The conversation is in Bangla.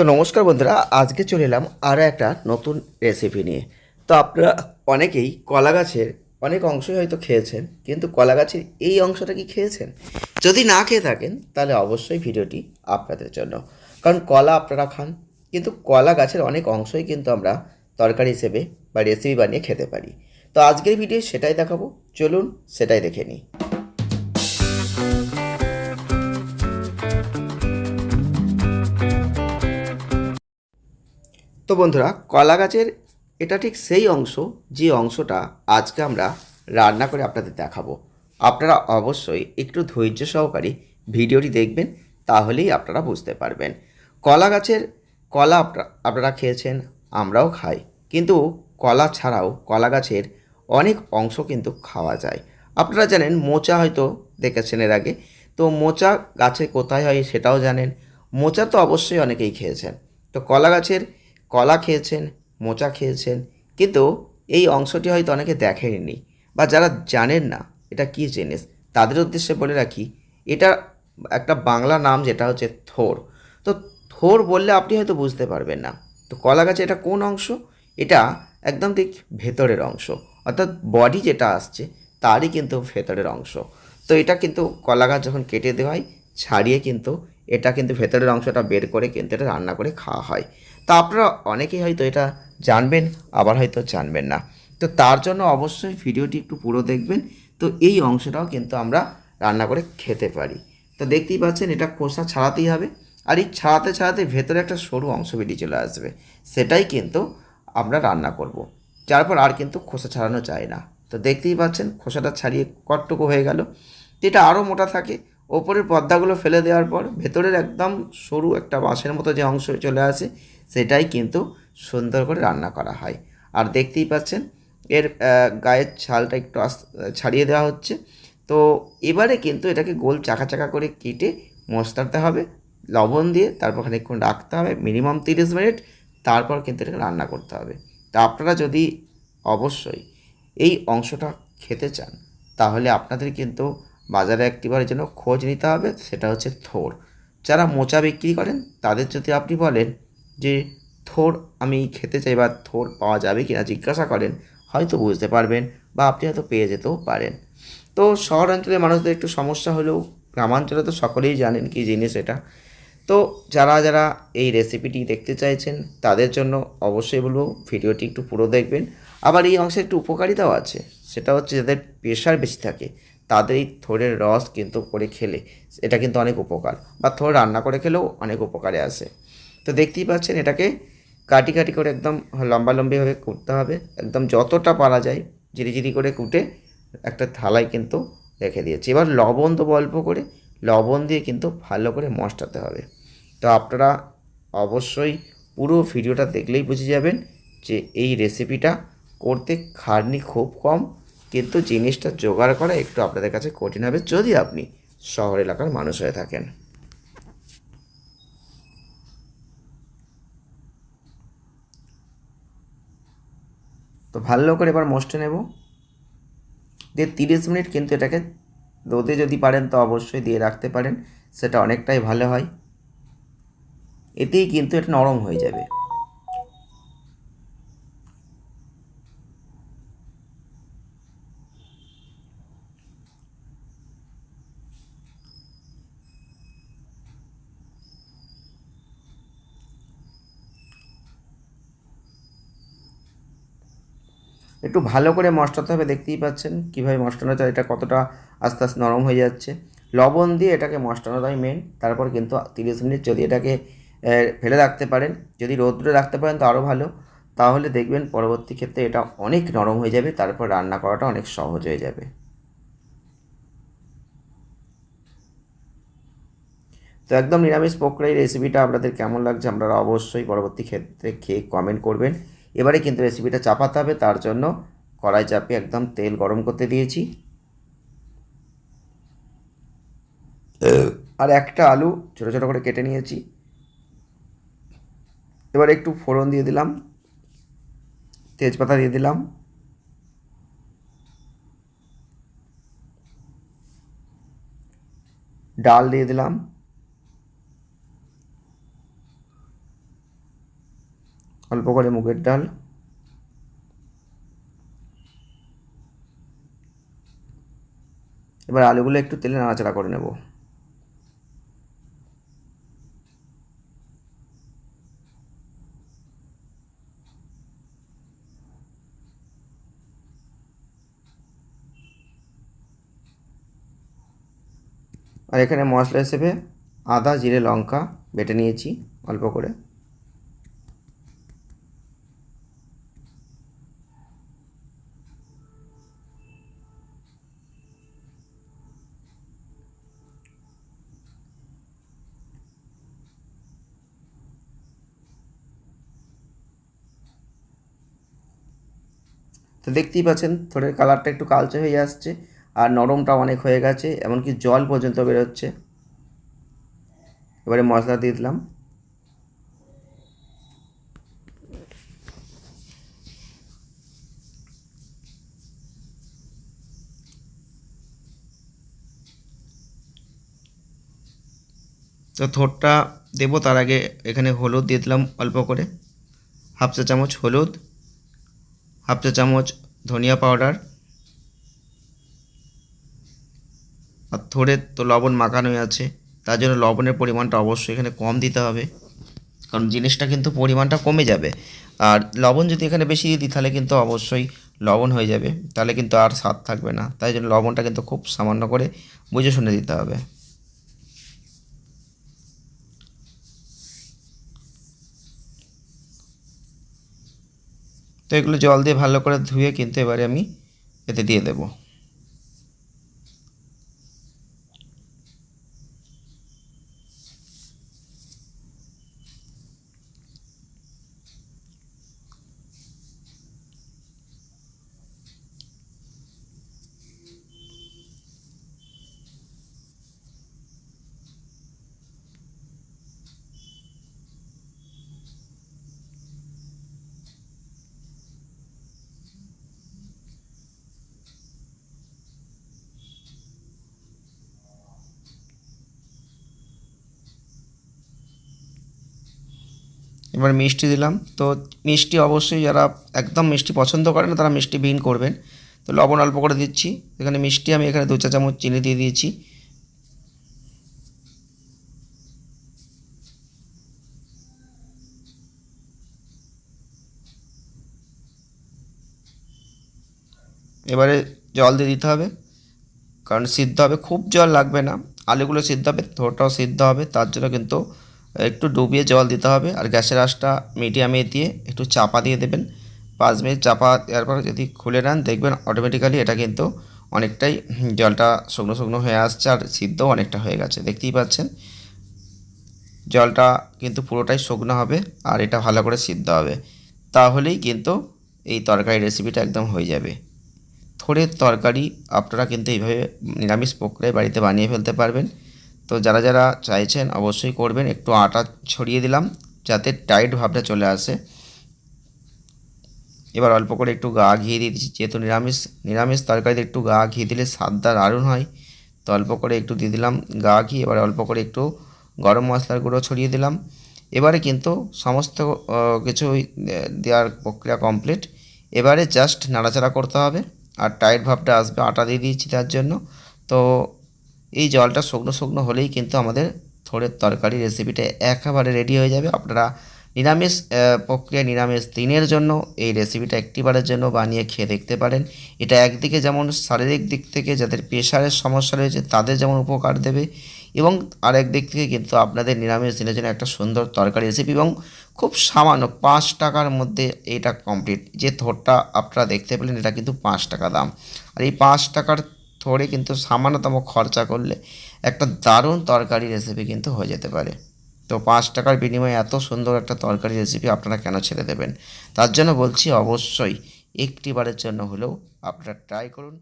তো নমস্কার বন্ধুরা, আজকে চলে এলাম আরও একটা নতুন রেসিপি নিয়ে। তো আপনারা অনেকেই কলা গাছের অনেক অংশই হয়তো খেয়েছেন, কিন্তু কলা গাছের এই অংশটা কি খেয়েছেন? যদি না খেয়ে থাকেন, তাহলে অবশ্যই ভিডিওটি আপনাদের জন্য। কারণ কলা আপনারা খান, কিন্তু কলা গাছের অনেক অংশই কিন্তু আমরা তরকারি হিসেবে বা রেসিপি বানিয়ে খেতে পারি। তো আজকের ভিডিও সেটাই দেখাবো, চলুন সেটাই দেখে নিই। তো বন্ধুরা, কলা গাছের এটা ঠিক সেই অংশ, যে অংশটা আজকে আমরা রান্না করে আপনাদের দেখাবো। আপনারা অবশ্যই একটু ধৈর্য সহকারে ভিডিওটি দেখবেন, তাহলেই আপনারা বুঝতে পারবেন। কলা গাছের কলা আপনা- আপনারা খেয়েছেন, আমরাও খাই। কিন্তু কলা ছাড়াও কলা গাছের অনেক অংশ কিন্তু খাওয়া যায়। আপনারা জানেন, মোচা হয়তো দেখেছেন এর আগে। তো মোচা গাছে কোথায় হয় সেটাও জানেন। মোচা তো অবশ্যই অনেকেই খেয়েছেন। তো কলা গাছের কলা খেয়েছেন, মোচা খেয়েছেন, কিন্তু এই অংশটি হয়তো অনেকে দেখেননি বা যারা জানেন না এটা কী জিনিস, তাদের উদ্দেশ্যে বলে রাখি এটা একটা বাংলা নাম যেটা হচ্ছে থোর। তো থোর বললে আপনি হয়তো বুঝতে পারবেন না। তো কলা গাছে এটা কোন অংশ? এটা একদম ঠিক ভেতরের অংশ। অর্থাৎ বডি যেটা আসছে, তারই কিন্তু ভেতরের অংশ। তো এটা কিন্তু কলা গাছ যখন কেটে দেওয়া হয়, ছাড়িয়ে কিন্তু এটা কিন্তু ভেতরের অংশটা বের করে কিন্তু এটা রান্না করে খাওয়া হয়। তা আপনারা অনেকেই হয়তো এটা জানবেন, আবার হয়তো জানবেন না। তো তার জন্য অবশ্যই ভিডিওটি একটু পুরো দেখবেন। তো এই অংশটাও কিন্তু আমরা রান্না করে খেতে পারি। তো দেখতেই পাচ্ছেন, এটা খোসা ছাড়াতেই হবে। আর এই ছাড়াতে ছাড়াতে ভেতরে একটা সরু অংশ বেরিয়ে চলে আসবে। সেটাই কিন্তু আমরা রান্না করব। যার পর আর কিন্তু খোসা ছাড়ানো যায় না। তো দেখতেই পাচ্ছেন, খোসাটা ছাড়িয়ে কটটুকু হয়ে গেল। এটা আরও মোটা থাকে ওপরের পর্দাগুলো ফেলে দেওয়ার পর ভেতরের একদম সরু একটা বাঁশের মতো যে অংশ চলে আসে, সেটাই কিন্তু সুন্দর করে রান্না করা হয়। আর দেখতেই পাচ্ছেন, এর গায়ের ছালটা একটু ছাড়িয়ে দেওয়া হচ্ছে। তো এবারে কিন্তু এটাকে গোল চাকা চাকা করে কেটে মশলাতে হবে, লবণ দিয়ে তারপর খানিকক্ষণ রাখতে হবে, মিনিমাম তিরিশ মিনিট, তারপর কিন্তু এটাকে রান্না করতে হবে। তা আপনারা যদি অবশ্যই এই অংশটা খেতে চান, তাহলে আপনাদের কিন্তু বাজারে একটিবারের জন্য খোঁজ নিতে হবে, সেটা হচ্ছে থোর। যারা মোচা বিক্রি করেন, তাদের যদি আপনি বলেন যে, থোর আমি খেতে চাই বা থোর পাওয়া যাবে কিনা জিজ্ঞাসা করেন, হয়তো বুঝতে পারবেন বা আপনি হয়তো পেয়ে যেতেও পারেন। তো শহরাঞ্চলের মানুষদের একটু সমস্যা হলেও গ্রামাঞ্চলে তো সকলেই জানেন কি জিনিস এটা। তো যারা যারা এই রেসিপিটি দেখতে চাইছেন, তাদের জন্য অবশ্যই বলব ভিডিওটি একটু পুরো দেখবেন। আবার এই অংশে একটু উপকারিতাও আছে, সেটা হচ্ছে যাদের প্রেশার বেশি থাকে তাদের এই থোড়ের রস কিন্তু করে খেলে। এটা কিন্তু অনেক উপকার। বা থোড় রান্না করে খেলেও অনেক উপকারে আসে। তো দেখতেই পাচ্ছেন এটাকে কাটি কাটি করে একদম লম্বা লম্বিভাবে কুটতে হবে। একদম যতটা পারা যায় জিরি করে কুটে একটা থালায় কিন্তু রেখে দিয়েছি। এবার লবণ দেবো অল্প করে। লবণ দিয়ে কিন্তু ভালো করে মশলাতে হবে। তো আপনারা অবশ্যই পুরো ভিডিওটা দেখলেই বুঝে যাবেন যে এই রেসিপিটা করতে খাটনি খুব কম। কিন্তু জিনিসটা জোগাড় করা একটু আপনাদের কাছে কঠিন হবে যদি আপনি শহর এলাকার মানুষ হয়ে থাকেন। তো ভালো করে এবার মশটে নেব। দিয়ে তিরিশ মিনিট কিন্তু এটাকে রোদে যদি পারেন তো অবশ্যই দিয়ে রাখতে পারেন, সেটা অনেকটাই ভালো হয়। এতেই কিন্তু এটা নরম হয়ে যাবে। একটু ভালো করে মশলাতে হবে, দেখতেই পাচ্ছেন কীভাবে মশলানো যায়, এটা কতটা আস্তে আস্তে নরম হয়ে যাচ্ছে। লবণ দিয়ে এটাকে মশলানো হয় মেন তারপর কিন্তু তিরিশ মিনিট যদি এটাকে ফেলে রাখতে পারেন, যদি রোদ্রে রাখতে পারেন তো আরও ভালো। তাহলে দেখবেন পরবর্তী ক্ষেত্রে এটা অনেক নরম হয়ে যাবে, তারপর রান্না করাটা অনেক সহজ হয়ে যাবে। তো একদম নিরামিষ এই রেসিপিটা আপনাদের কেমন লাগছে, আপনারা অবশ্যই পরবর্তী ক্ষেত্রে খেয়ে কমেন্ট করবেন। এবারে কিন্তু রেসিপিটা চাপাতে হবে, তার জন্য কড়াই চাপে একদম তেল গরম করতে দিয়েছি। আর একটা আলু ছোটো ছোটো করে কেটে নিয়েছি। এবার একটু ফোড়ন দিয়ে দিলাম, তেজপাতা দিয়ে দিলাম। ডাল দিয়ে দিলাম। অল্প করে মুগের ডাল। এবার আলুগুলো একটু তেলে নাড়াচাড়া করে নেব। আর এখানে মশলা হিসেবে আদা, জিরে, লঙ্কা বেটে নিয়েছি অল্প করে। তো দেখতেই পাচ্ছেন থোড়ের কালারটা একটু কালচে হয়ে আসছে আর নরমটা অনেক হয়ে গেছে, এমনকি জল পর্যন্ত বেরোচ্ছে। এবারে মশলা দিয়ে দিলাম। তো থোড়টা দেবো, তার আগে এখানে হলুদ দিয়ে দিলাম অল্প করে, হাফ চা চামচ হলুদ। হাফ চা চামচ ধনিয়া পাউডার আর থোড়ে তো লবণ মাখানোই আছে। তার জন্য লবণের পরিমাণটা অবশ্যই এখানে কম দিতে হবে। কারণ জিনিসটা কিন্তু পরিমাণটা কমে যাবে। আর লবণ যদি এখানে বেশি দিই, তাহলে কিন্তু অবশ্যই লবণ হয়ে যাবে। তাহলে কিন্তু আর স্বাদ থাকবে না। তাই জন্য লবণটা কিন্তু খুব সামান্য করে বুঝে শুনে দিতে হবে। তো এগুলো জল দিয়ে ভালো করে ধুয়ে কিন্তু এবারে আমি এতে দিয়ে দেবো। এবার মিষ্টি দিলাম। তো মিষ্টি অবশ্যই যারা একদম মিষ্টি পছন্দ করে না, তারা মিষ্টি বিন করবেন। তো লবণ অল্প করে দিচ্ছি। এখানে মিষ্টি আমি এখানে দু চা চামচ চিনি দিয়ে দিয়েছি। এবারে জল দিয়ে দিতে হবে, কারণ সিদ্ধ হবে, খুব জল লাগবে না। আলুগুলো সিদ্ধ হবে থোড়টাও সিদ্ধ হবে, তার জন্য কিন্তু একটু ডুবিয়ে জল দিতে হবে আর গ্যাসের আঁচটা মিডিয়ামে দিয়ে একটু চাপা দিয়ে দেবেন। পাঁচ মিনিট চাপা দেওয়ার পর যদি খুলে নেন, দেখবেন অটোমেটিক্যালি এটা কিন্তু অনেকটাই জলটা শুকনো শুকনো হয়ে আসছে আর সিদ্ধও অনেকটা হয়ে গেছে। দেখতেই পাচ্ছেন? জলটা কিন্তু পুরোটাই শুকনো হবে আর এটা ভালো করে সিদ্ধ হবে। তাহলেই কিন্তু এই তরকারি রেসিপিটা একদম হয়ে যাবে। থোড়ের তরকারি আপনারা কিন্তু এইভাবে নিরামিষ প্রক্রিয়ায় বাড়িতে বানিয়ে ফেলতে পারবেন। তো যারা যারা চাইছেন অবশ্যই করবেন। একটু আটা ছড়িয়ে দিলাম যাতে টাইট ভাবটা চলে আসে। এবার অল্প করে একটু গা ঘি দিয়ে দিচ্ছি। যেহেতু নিরামিষ নিরামিষ তরকারিতে একটু গা ঘি দিলে স্বাদটা দারুণ হয়। তো অল্প করে একটু দিয়ে দিলাম গা ঘি। এবার অল্প করে একটু গরম মশলার গুঁড়ো ছড়িয়ে দিলাম। এবারে কিন্তু সমস্ত কিছু দেওয়ার প্রক্রিয়া কমপ্লিট এবারে জাস্ট নাড়াচাড়া করতে হবে। আর টাইট ভাবটা আসবে আটা দিয়ে দিয়েছি তার জন্য। তো এই জলটা শুকনো শুকনো হলেই কিন্তু আমাদের থোড়ের তরকারি রেসিপিটা একেবারে রেডি হয়ে যাবে। আপনারা নিরামিষ প্রক্রিয়া নিরামিষ দিনের জন্য এই রেসিপিটা একটিবারের জন্য বানিয়ে খেয়ে দেখতে পারেন। এটা একদিকে যেমন শারীরিক দিক থেকে যাদের প্রেশারের সমস্যা রয়েছে তাদের যেমন উপকার দেবে এবং আরেক দিক থেকে কিন্তু আপনাদের নিরামিষ দিনের জন্য একটা সুন্দর তরকারি রেসিপি এবং খুব সামান্য পাঁচ টাকার মধ্যে এটা কমপ্লিট যে থোরটা আপনারা দেখতে পেলেন এটা কিন্তু পাঁচ টাকা দাম। আর এই পাঁচ টাকার থোড়ে কিন্তু সামান্যতম খরচা করলে একটা দারুণ তরকারি রেসিপি কিন্তু হয়ে যেতে পারে। তো পাঁচ টাকার বিনিময়ে এত সুন্দর একটা তরকারি রেসিপি আপনারা কেন ছেড়ে দেবেন? তার জন্য বলছি অবশ্যই একটিবারের জন্য হলেও আপনারা ট্রাই করুন।